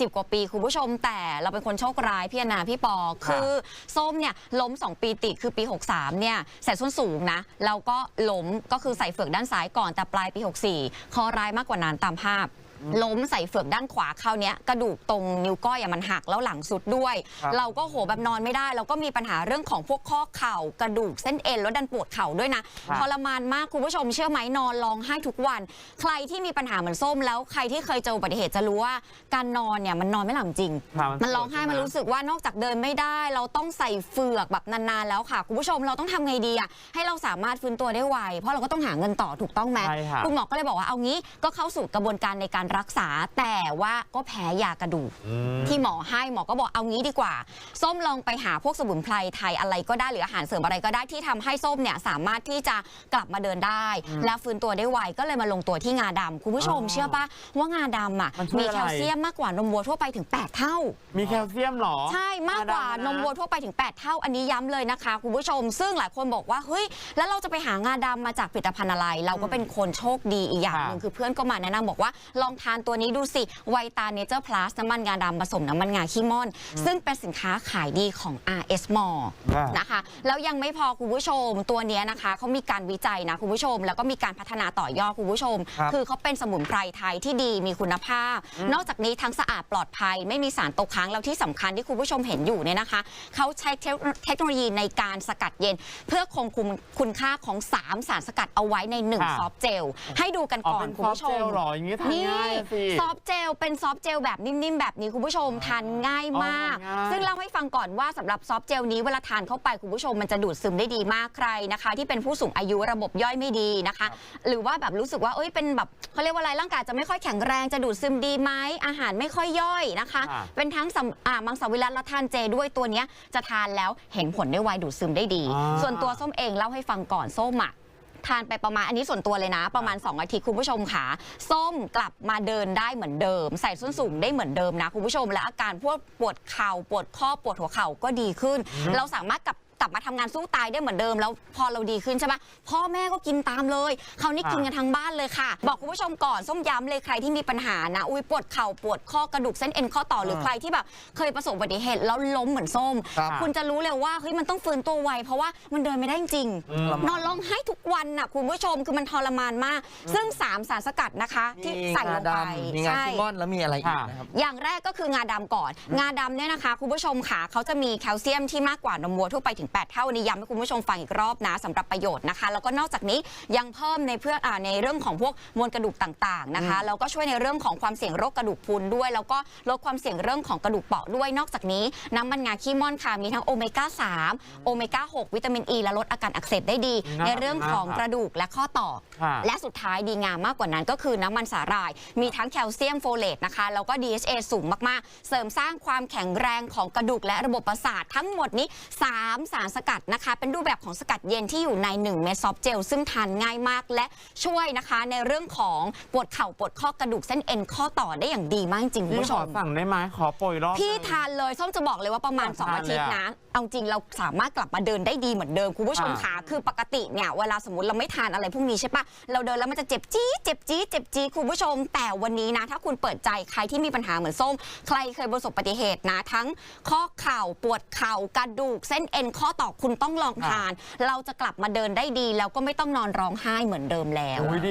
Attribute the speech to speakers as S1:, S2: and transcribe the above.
S1: สิบกว่าปีคุณผู้ชมแต่เราเป็นคนโชคร้ายพี่อนาพี่ปอคือส้มเนี่ยล้ม 2 ปีติดคือปี 63เนี่ยใส่ส้นสูงนะแล้วก็ล้มก็คือใส่เฟือกด้านซ้ายก่อนแต่ปลายปี 64คอร้ายมากกว่านั้นตามภาพ ล้มใส่เฟือกด้านขวาเข้าเนี้ยกระดูกตรงนิ้วก้อยอะมันหักแล้วหลังสุดด้วย
S2: ครับ
S1: เราก็โหแบบนอนไม่ได้ เราก็มีปัญหาเรื่องของพวกข้อเข่ากระดูกเส้นเอ็นแล้วดันปวดเข่าด้วยนะ
S2: ครับ
S1: ทรมานมากคุณผู้ชมเชื่อไหมนอนร้องไห้ทุกวัน ใครที่มีปัญหาเหมือนส้มแล้วใครที่เคยเจออุบัติเหตุจะรู้ว่าการนอนเนี่ยมันนอนไม่หลับจริง
S2: ครับ
S1: มันร้องไห้
S2: ปวดใช่ไหม
S1: มันรู้สึกว่านอกจากเดินไม่ได้ เราต้องใส่เฟือกแบบนานๆแล้วค่ะ คุณผู้ชมเราต้องทำไงดีอะให้เราสามารถฟื้นตัวได้ไวเพราะเราก็ต้องหาเงินต่อถูกต้องไหม
S2: ใช่ค่ะ
S1: คุณหมอก็เลยบอกว่าเอางี้ก็เข้าสู่กระบวนการในการรักษาแต่ว่าก็แพ้ยากระดูก
S2: อืม
S1: ที่หมอให้หมอก็บอกเอางี้ดีกว่า ส้มลองไปหาพวกสมุนไพรไทยอะไรก็ได้หรืออาหารเสริมอะไรก็ได้ที่ทำให้ส้มเนี่ยสามารถที่จะกลับมาเดินได้ และฟื้นตัวได้ไวก็เลยมาลงตัวที่งาดำคุณผู้ชม
S2: อ๋อ
S1: เชื่อปะว่างาดำอะ
S2: มันช่วย
S1: มี
S2: อะไร
S1: แคลเซียมมากกว่านมวัวทั่วไปถึง 8 เท่า
S2: มีแคลเซียมเหรอ
S1: ใช่มากกว่านมวัวทั่วไปถึง 8 เท่าอันนี้ย้ำเลยนะคะ คุณผู้ชม ซึ่งหลายคนบอกว่าเฮ้ยแล้วเราจะไปหางาดำมาจากผลิตภัณฑ์อะไร เราก็เป็นคนโชคดีอีกอย่างหนึ่ง
S2: ค่ะ
S1: คือเพื่อนก็มาแนะนำบอกว่าลองทานตัวนี้ดูสิไวตาเนเจอร์พลัสน้ำมันงาดำผสมน้ำมันงาขี้ม่อน ซึ่งเป็นสินค้าขายดีของ RS m a l l
S2: ค่ะ
S1: นะคะ แล้วยังไม่พอคุณผู้ชมตัวเนี้ยนะคะเขามีการวิจัยนะคุณผู้ชม แล้วก็มีการพัฒนาต่อยอดคุณผู้ชม
S2: ครับ
S1: คือเขาเป็นสมุนไพรไทยที่ดีมีคุณภาพ นอกจากนี้ทั้งสะอาดปลอดภัย ไม่มีสารตกค้างแล้วที่สำคัญที่คุณผู้ชมเห็นอยู่เนี่ยนะคะเขาใช้เทคเทคโนโลยีในการสกัดเย็น เพื่อคงคุมคุณค่าของ 3 สารสกัดเอาไว้ใน 1
S2: ค่ะ
S1: ซอฟต์เจล ให้ดูกัน
S2: อ๋อ
S1: ก่อน
S2: เป็น
S1: คุณ
S2: ซอฟ
S1: ผู้
S2: ต์
S1: ช
S2: เจ
S1: ม
S2: ลเหรออย่างงี้ทาน
S1: นี่
S2: ง่ายอะสิ
S1: ซอฟต์เจลเป็นซอฟต์เจลแบบนิ่มๆ แบบนี้คุณผู้ชมทานง่ายมาก
S2: อ๋อง่าย
S1: ซึ่งเล่าให้ฟังก่อนว่าสำหรับซอฟต์เจลนี้เวลาทานเข้าไปคุณผู้ชมมันจะดูดซึมได้ดีมากใครนะคะ ที่เป็นผู้สูงอายุระบบย่อยไม่ดีนะคะ หรือว่าแบบรู้สึกว่าเอ้ยเป็นแบบเขาเรียกว่าอะไรร่างกายจะไม่ค่อยแข็งแรงจะดูดซึมดีไหมอาหารไม่ค่อยย่อยนะคะ
S2: ค่ะ
S1: เป็นทั้งสำอ่ามังสวิรัตและทานเจด้วยตัวเนี้ยจะทานแล้วเห็นผลได้ไวดูดซึมได้ดี
S2: อ่า
S1: ส่วนตัวส้มเองเล่าให้ฟังก่อนส้มอะ ทานไปประมาณอันนี้ส่วนตัวเลยนะ ประมาณ 2 อาทิตย์คุณผู้ชมค่ะ ส้มกลับมาเดินได้เหมือนเดิม ใส่ส้นสูงได้เหมือนเดิมนะคุณผู้ชม และอาการพวกปวดเข่าปวดข้อปวดหัวเข่าก็ดีขึ้น เราสามารถกลับก ลับมาทำงานสู้ตายได้เหมือนเดิมแล้วพอเราดีขึ้นใช่ปะพ่อแม่ก็กินตามเลยเขาวนี่กินกันทั้งบ้านเลยค่ะ บอกคุณผู้ชมก่อนส้มย้ำเลยใครที่มีปัญหานะ อุ้ยปวดเข่าปวดข้อกระดูกเส้นเอ็นข้อต่อหรือใครที่แบบเคยประสบอุบัติเหตุแล้วล้มเหมือนส้ม
S3: ครับ
S1: คุณจะรู้เลยว่าเฮ้ยมันต้องฟื้นตัวไวเพราะว่ามันเดินไม่ได้จริง
S2: อืม
S1: นอนร้องไห้ทุกวันน่ะคุณผู้ชมคือมันทรมานมาก ซึ่ง 3 สารสกัดนะคะที่
S3: มี
S1: ใส่ล
S3: งาง
S1: ไป
S3: ดำมีงา
S1: ใช่
S3: คิมอนแล้วมีอะไรอีก
S2: ค่ะ
S3: นะครับ
S1: อย่างแรกก็คืองาดำก่อน งาดำเนี่ยนะคะ คุณผู้ชมค่ะเขาจะมีแคลเซียมที่มากกว่านมวัวทั่วไปถึง8 เท่านี้ย้ำให้คุณผู้ชมฟังอีกรอบนะสำหรับประโยชน์นะคะ แล้วก็นอกจากนี้ยังเพิ่มในเพื่ออ่าในเรื่องของพวกมวลกระดูกต่างๆนะคะแล้วก็ช่วยในเรื่องของความเสี่ยงโรคกระดูกพรุนด้วย แล้วก็ลดความเสี่ยงเรื่องของกระดูกเปราะด้วยนอกจากนี้น้ำมันงาขี้ม่อนค่ะมีทั้งโอเมก้า3โอเมก้า6วิตามินอ e, ีและลดอาการอักเสบได้ดี
S2: น่า
S1: ในเรื่องของ
S2: มากครับ
S1: กระดูกและข้อต่อ
S2: ค่ะ
S1: และสุดท้ายดีงามมากกว่านั้นก็คือน้ำมันสาหร่าย มีทั้งแคลเซียมโฟเลตนะคะแล้วก็ DHA สูงมากๆ เสริมสร้างความแข็งแรงของกระดูกและระบบประสาททั้งหมดนี้ 3 สารสกัดนะคะ เป็นรูปแบบของสกัดเย็นที่อยู่ใน 1 เม็ดซอฟต์เจล ซึ่งทานง่ายมากและช่วยนะคะ ในเรื่องของปวดเข่าปวดข้อกระดูกเส้นเอ็นข้อต่อได้อย่างดีมากจริงๆคุณ
S2: พี่
S1: ผู้
S2: ข
S1: ช
S2: อ
S1: ม
S2: สั่งได้ไหมขอโปรยรอบ
S1: พี่
S2: หนึ่ง
S1: ทานเลยส้มจะบอกเลยว่าประมาณ
S2: อยาก
S1: 2
S2: ทาน
S1: อาทิตย์
S2: เลยอะ
S1: นะเอาจริงเราสามารถกลับมาเดินได้ดีเหมือนเดิมคุณผู้ชม
S2: อ่า
S1: ขาคือปกติเนี่ยเวลาสมมติเราไม่ทานอะไรพวกนี้ใช่ปะเราเดินแล้วมันจะเจ็บจี๊ดเจ็บจี๊ดเจ็บจี๊ดคุณผู้ชม แต่วันนี้นะ ถ้าคุณเปิดใจใครที่มีปัญหาเหมือนส้ม ใครเคยประสบอุบัติเหตุนะ ทั้งข้อเข่าปวดเข่ากระดูกเส้นเอ็นข้อต่อคุณต้องลองทาน เราจะกลับมาเดินได้ดี แล้วก็ไม่ต้องนอนร้องไห้เหมือนเดิมแล้ว
S2: อุ๊ยดี